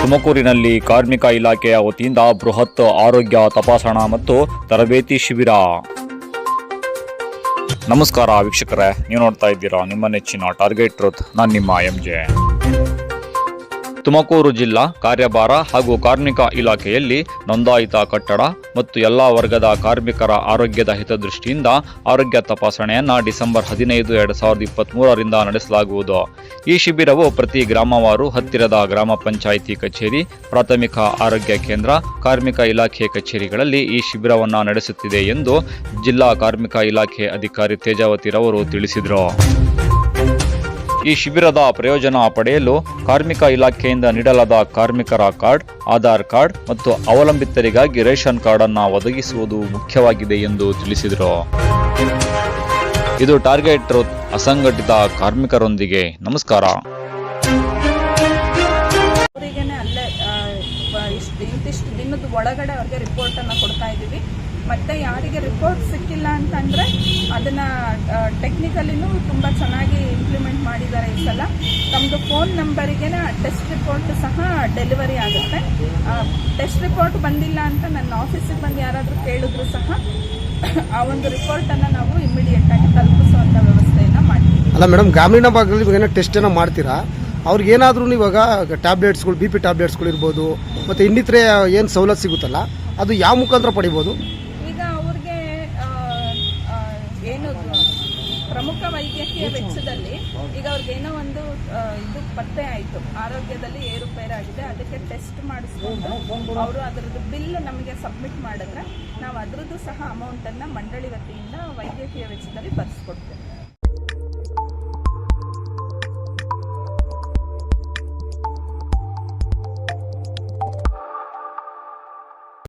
ತುಮಕೂರಿನಲ್ಲಿ ಕಾರ್ಮಿಕ ಇಲಾಖೆಯ ವತಿಯಿಂದ ಬೃಹತ್ ಆರೋಗ್ಯ ತಪಾಸಣಾ ಮತ್ತು ತರಬೇತಿ ಶಿಬಿರ. ನಮಸ್ಕಾರ ವೀಕ್ಷಕರೇ, ನೀವು ನೋಡ್ತಾ ಇದ್ದೀರಾ ನಿಮ್ಮ ನೆಚ್ಚಿನ ಟಾರ್ಗೆಟ್ ಟ್ರೂತ್ ನಾನು ನಿಮ್ಮ ಎಂ ಜೆ ತುಮಕೂರು ಜಿಲ್ಲಾ ಕಾರ್ಯಭಾರ ಹಾಗೂ ಕಾರ್ಮಿಕ ಇಲಾಖೆಯಲ್ಲಿ ನೋಂದಾಯಿತ ಕಟ್ಟಡ ಮತ್ತು ಎಲ್ಲ ವರ್ಗದ ಕಾರ್ಮಿಕರ ಆರೋಗ್ಯದ ಹಿತದೃಷ್ಟಿಯಿಂದ ಆರೋಗ್ಯ ತಪಾಸಣೆಯನ್ನು ಡಿಸೆಂಬರ್ ಹದಿನೈದು, ಎರಡು ಸಾವಿರದ ಇಪ್ಪತ್ತ್ಮೂರರಿಂದ ನಡೆಸಲಾಗುವುದು. ಈ ಶಿಬಿರವು ಪ್ರತಿ ಗ್ರಾಮವಾರು ಹತ್ತಿರದ ಗ್ರಾಮ ಪಂಚಾಯಿತಿ ಕಚೇರಿ, ಪ್ರಾಥಮಿಕ ಆರೋಗ್ಯ ಕೇಂದ್ರ, ಕಾರ್ಮಿಕ ಇಲಾಖೆ ಕಚೇರಿಗಳಲ್ಲಿ ಈ ಶಿಬಿರವನ್ನು ನಡೆಸುತ್ತಿದೆ ಎಂದು ಜಿಲ್ಲಾ ಕಾರ್ಮಿಕ ಇಲಾಖೆ ಅಧಿಕಾರಿ ತೇಜಾವತಿರವರು ತಿಳಿಸಿದರು. ಈ ಶಿಬಿರದ ಪ್ರಯೋಜನ ಪಡೆಯಲು ಕಾರ್ಮಿಕ ಇಲಾಖೆಯಿಂದ ನೀಡಲಾದ ಕಾರ್ಮಿಕರ ಕಾರ್ಡ್, ಆಧಾರ್ ಕಾರ್ಡ್ ಮತ್ತು ಅವಲಂಬಿತರಿಗಾಗಿ ರೇಷನ್ ಕಾರ್ಡ್ ಅನ್ನು ಒದಗಿಸುವುದು ಮುಖ್ಯವಾಗಿದೆ ಎಂದು ತಿಳಿಸಿದರು. ಇದು ಟಾರ್ಗೆಟ್ ಅಸಂಘಟಿತ ಕಾರ್ಮಿಕರೊಂದಿಗೆ. ನಮಸ್ಕಾರ. ಒಳಗಡೆ ಅವ್ರಿಗೆ ರಿಪೋರ್ಟನ್ನು ಕೊಡ್ತಾ ಇದ್ದೀವಿ ಮತ್ತು ಯಾರಿಗೆ ರಿಪೋರ್ಟ್ ಸಿಕ್ಕಿಲ್ಲ ಅಂತಂದರೆ ಅದನ್ನು ಟೆಕ್ನಿಕಲಿನೂ ತುಂಬ ಚೆನ್ನಾಗಿ ಇಂಪ್ಲಿಮೆಂಟ್ ಮಾಡಿದ್ದಾರೆ ಈ ಸಲ. ತಮ್ಮದು ಫೋನ್ ನಂಬರಿಗೆ ಟೆಸ್ಟ್ ರಿಪೋರ್ಟ್ ಸಹ ಡೆಲಿವರಿ ಆಗುತ್ತೆ. ಟೆಸ್ಟ್ ರಿಪೋರ್ಟ್ ಬಂದಿಲ್ಲ ಅಂತ ನನ್ನ ಆಫೀಸಿಗೆ ಬಂದು ಯಾರಾದರೂ ಕೇಳಿದ್ರು ಸಹ ಆ ಒಂದು ರಿಪೋರ್ಟನ್ನು ನಾವು ಇಮಿಡಿಯೇಟಾಗಿ ತಲುಪಿಸುವಂಥ ವ್ಯವಸ್ಥೆಯನ್ನು ಮಾಡ್ತೀವಿ. ಅಲ್ಲ ಮೇಡಮ್ ಗ್ರಾಮೀಣ ಭಾಗದಲ್ಲಿ ಏನೋ ಟೆಸ್ಟ್ ಏನೋ ಮಾಡ್ತೀರಾ? ಅವ್ರಿಗೇನಾದ್ರೂ ಇವಾಗ ಟ್ಯಾಬ್ಲೆಟ್ಸ್ಗಳು ಬಿ ಪಿ ಟ್ಯಾಬ್ಲೆಟ್ಸ್ಗಳು ಇರ್ಬೋದು, ಮತ್ತು ಇನ್ನಿತರೆ ಏನು ಸವಲತ್ತು ಸಿಗುತ್ತಲ್ಲ, ಅದು ಯಾವ ಮುಖಾಂತರ ಪಡಿಬೋದು ಈಗ ಅವ್ರಿಗೆ ಆ, ಆ, ಏನು ಪ್ರಮುಖ ವೈದ್ಯಕೀಯ ವೆಚ್ಚದಲ್ಲಿ ಈಗ ಅವ್ರಿಗೆ ಏನೋ ಒಂದು ಇದು ಪತ್ತೆ ಆಯಿತು. ಆರೋಗ್ಯದಲ್ಲಿ ಏರುಪೇರಾಗಿದೆ. ಅದಕ್ಕೆ ಟೆಸ್ಟ್ ಮಾಡಿಸ್ಕೊಂಡು ಅವರು ಅದರದ್ದು ಬಿಲ್ ನಮಗೆ ಸಬ್ಮಿಟ್ ಮಾಡಿದ್ರೆ ನಾವು ಅದರದ್ದು ಸಹ ಅಮೌಂಟನ್ನು ಮಂಡಳಿ ವತಿಯಿಂದ ವೈದ್ಯಕೀಯ ವೆಚ್ಚದಲ್ಲಿ ಬರ್ಸ್ಕೊಡ್ತೇವೆ.